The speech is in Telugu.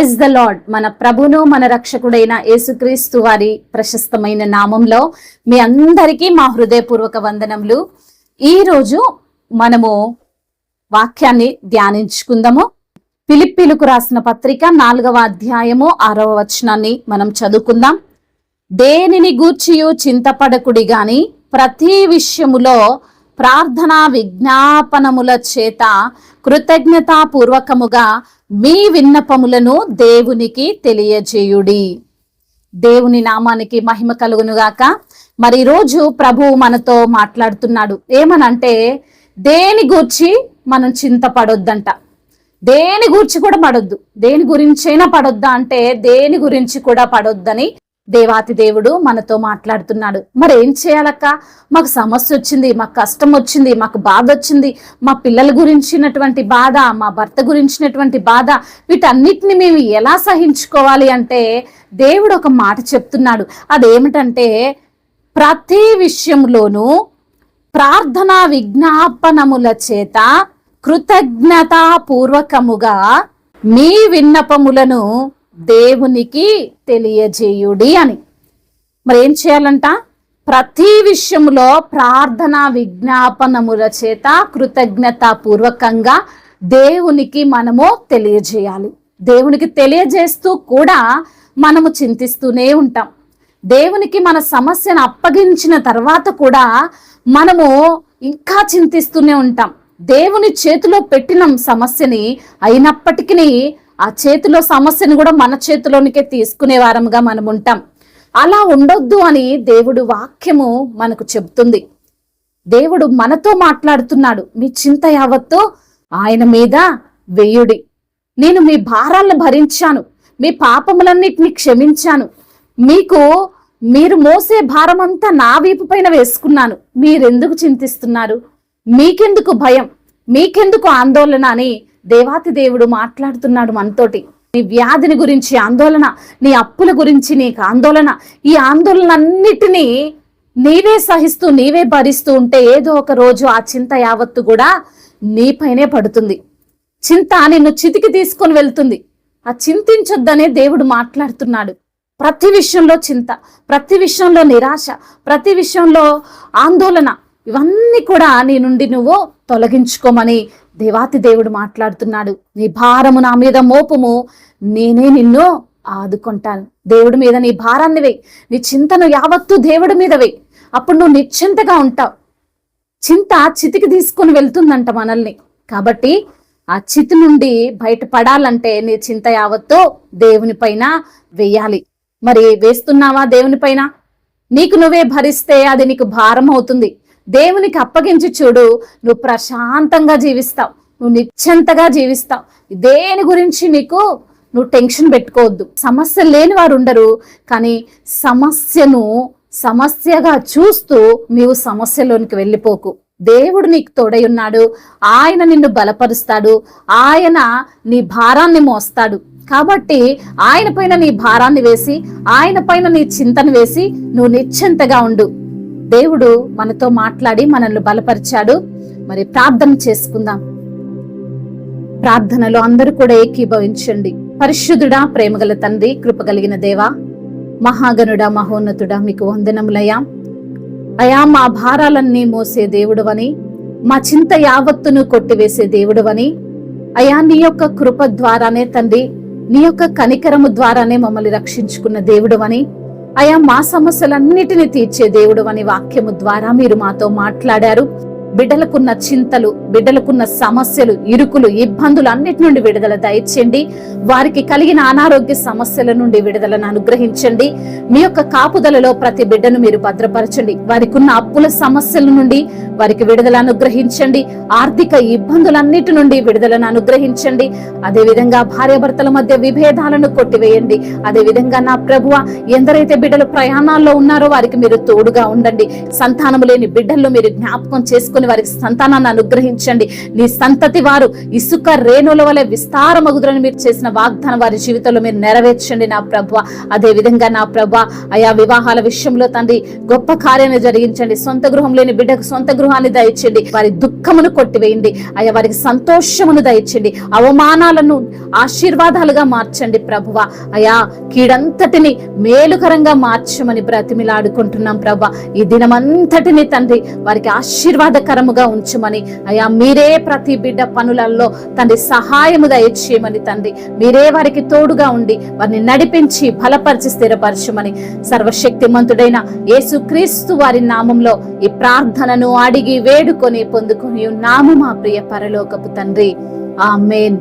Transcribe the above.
Praise the lord. మన ప్రభును మన రక్షకుడైన యేసుక్రీస్తు వారి ప్రశస్తమైన నామంలో మీ అందరికీ మా హృదయపూర్వక వందనములు. ఈ రోజు మనము వాక్యాన్ని ధ్యానించుకుందాము. పిలిప్పిలకు రాసిన పత్రిక నాలుగవ అధ్యాయము ఆరవ వచనాన్ని మనం చదువుకుందాం. దేనిని గూర్చియు చింతపడకుడి గాని ప్రతి విషయములో ప్రార్థనా విజ్ఞాపనముల చేత కృతజ్ఞతాపూర్వకముగా మీ విన్నపములను దేవునికి తెలియజేయుడి. దేవుని నామానికి మహిమ కలుగునుగాక. మరి ఈరోజు ప్రభు మనతో మాట్లాడుతున్నాడు. ఏమనంటే దేని గూర్చి మనం చింతపడొద్దంట. దేని గూర్చి కూడా పడొద్దు. దేని గురించైనా పడొద్దా అంటే దేని గురించి కూడా పడొద్దని దేవాతి దేవుడు మనతో మాట్లాడుతున్నాడు. మరి ఏం చేయాలక్క? మాకు సమస్య వచ్చింది మాకు కష్టం వచ్చింది మాకు బాధ వచ్చింది. మా పిల్లల గురించినటువంటి బాధ మా భర్త గురించినటువంటి బాధ వీటన్నిటిని మేము ఎలా సహించుకోవాలి అంటే దేవుడు ఒక మాట చెప్తున్నాడు. అదేమిటంటే ప్రతి విషయంలోనూ ప్రార్థనా విజ్ఞాపనముల చేత కృతజ్ఞతాపూర్వకముగా మీ విన్నపములను దేవునికి తెలియజేయుడి అని. మరి ఏం చేయాలంట? ప్రతి విషయంలో ప్రార్థన విజ్ఞాపనముల చేత కృతజ్ఞతాపూర్వకంగా దేవునికి మనము తెలియజేయాలి. దేవునికి తెలియజేస్తూ కూడా మనము చింతిస్తూనే ఉంటాం. దేవునికి మన సమస్యను అప్పగించిన తర్వాత కూడా మనము ఇంకా చింతిస్తూనే ఉంటాం. దేవుని చేతిలో పెట్టిన సమస్యని అయినప్పటికీ ఆ చేతిలో సమస్యను కూడా మన చేతిలోనికే తీసుకునే వారముగా మనం ఉంటాం. అలా ఉండొద్దు అని దేవుడు వాక్యము మనకు చెబుతుంది. దేవుడు మనతో మాట్లాడుతున్నాడు. మీ చింత యావత్తు ఆయన మీద వేయుడి. నేను మీ భారాలను భరించాను. మీ పాపములన్నిటిని క్షమించాను. మీకు మీరు మోసే భారమంతా నా వీపు పైన వేసుకున్నాను. మీరెందుకు చింతిస్తున్నారు? మీకెందుకు భయం? మీకెందుకు ఆందోళన అని దేవాతి దేవుడు మాట్లాడుతున్నాడు మనతోటి. నీ వ్యాధిని గురించి ఆందోళన నీ అప్పుల గురించి నీకు ఆందోళన ఈ ఆందోళనన్నిటినీ నీవే సహిస్తూ నీవే భరిస్తూ ఉంటే ఏదో ఒక రోజు ఆ చింత యావత్తు కూడా నీపైనే పడుతుంది. చింత నిన్ను చితికి తీసుకొని వెళ్తుంది. ఆ చింతించొద్దనే దేవుడు మాట్లాడుతున్నాడు. ప్రతి విషయంలో చింత ప్రతి విషయంలో నిరాశ ప్రతి విషయంలో ఆందోళన ఇవన్నీ కూడా నీ నుండి నువ్వు తొలగించుకోమని దేవాతి దేవుడు మాట్లాడుతున్నాడు. నీ భారము నా మీద మోపము నేనే నిన్ను ఆదుకుంటాను. దేవుడి మీద నీ భారాన్ని వేయి. నీ చింతను యావత్తు దేవుడి మీద వేయి. అప్పుడు నువ్వు నిశ్చింతగా ఉంటావు. చింత చితికి తీసుకొని వెళ్తుందంట మనల్ని. కాబట్టి ఆ చితి నుండి బయటపడాలంటే నీ చింత యావత్తు దేవుని పైన వేయాలి. మరి వేస్తున్నావా దేవుని పైన? నీకు నువ్వే భరిస్తే అది నీకు భారం అవుతుంది. దేవునికి అప్పగించి చూడు నువ్వు ప్రశాంతంగా జీవిస్తావు. నువ్వు నిశ్చంతగా జీవిస్తావు. దేని గురించి నీకు నువ్వు టెన్షన్ పెట్టుకోవద్దు. సమస్య లేని వారు ఉండరు కానీ సమస్యను సమస్యగా చూస్తూ నీవు సమస్యలోనికి వెళ్ళిపోకు. దేవుడు నీకు తోడై ఉన్నాడు. ఆయన నిన్ను బలపరుస్తాడు. ఆయన నీ భారాన్ని మోస్తాడు. కాబట్టి ఆయన పైన నీ భారాన్ని వేసి ఆయన పైన నీ చింతను వేసి నువ్వు నిశ్చింతగా ఉండు. దేవుడు మనతో మాట్లాడి మనల్ని బలపరిచాడు. మరి ప్రార్థన చేసుకుందాం. ప్రార్థనలో అందరూ కూడా ఏకీభవించండి. పరిశుద్ధుడా ప్రేమగల తండ్రి కృపగలిగిన దేవా మహాగనుడా మహోన్నతుడా మీకు వందనములయ్యా. అయా మా భారాలన్నీ మోసే దేవుడవని మా చింత యావత్తును కొట్టివేసే దేవుడవని అయా నీ యొక్క కృప ద్వారానే తండ్రి నీ యొక్క కనికరము ద్వారానే మమ్మల్ని రక్షించుకున్న దేవుడువని అయా మా సమస్యలన్నిటిని తీర్చే దేవుడు అని వాక్యము ద్వారా మీరు మాతో మాట్లాడారు. బిడ్డలకున్న చింతలు బిడ్డలకున్న సమస్యలు ఇరుకులు ఇబ్బందులు అన్నిటి నుండి విడుదల దయచేయండి. వారికి కలిగిన అనారోగ్య సమస్యల నుండి విడుదలను అనుగ్రహించండి. మీ యొక్క కాపుదలలో ప్రతి బిడ్డను మీరు భద్రపరచండి. వారికి ఉన్న అప్పుల సమస్యల నుండి వారికి విడుదల అనుగ్రహించండి. ఆర్థిక ఇబ్బందులన్నిటి నుండి విడుదలను అనుగ్రహించండి. అదే విధంగా భార్యాభర్తల మధ్య విభేదాలను కొట్టివేయండి. అదే విధంగా నా ప్రభువ ఎందరైతే బిడ్డలు ప్రయాణాల్లో ఉన్నారో వారికి మీరు తోడుగా ఉండండి. సంతానము లేని బిడ్డల్లో మీరు జ్ఞాపకం చేసుకుని పొందుకొని వారికి సంతానాన్ని అనుగ్రహించండి. నీ సంతతి వారు ఇసుక రేణుల వలె విస్తారమగుదురని మీరు చేసిన వాగ్దానం వారి జీవితంలో మీరు నెరవేర్చండి నా ప్రభు. అదే విధంగా నా ప్రభ అయా వివాహాల విషయంలో తండ్రి గొప్ప కార్యాన్ని జరిగించండి. సొంత గృహం లేని బిడ్డకు సొంత గృహాన్ని దయచండి వారి దుఃఖమును కొట్టివేయండి. అయ్యా వారికి సంతోషమును దయచండి అవమానాలను ఆశీర్వాదాలుగా మార్చండి ప్రభువ. అయా కీడంతటిని మేలుకరంగా మార్చమని బ్రతిమిలాడుకుంటున్నాం ప్రభ. ఈ దినమంతటిని తండ్రి వారికి ఆశీర్వాదకరముగా ఉంచమని. అయ్యా మీరే ప్రతి బిడ్డ పనులలో తండ్రి సహాయము దయచేయమని తండ్రి. మీరే వారికి తోడుగా ఉండి వారిని నడిపించి బలపరిచి స్థిరపరచమని. సర్వశక్తిమంతుడైన యేసుక్రీస్తు వారి నామంలో ఈ ప్రార్థనను అడిగి వేడుకొని పొందుకుని ఉన్నాము మా ప్రియ పరలోకపు తండ్రి. ఆమెన్.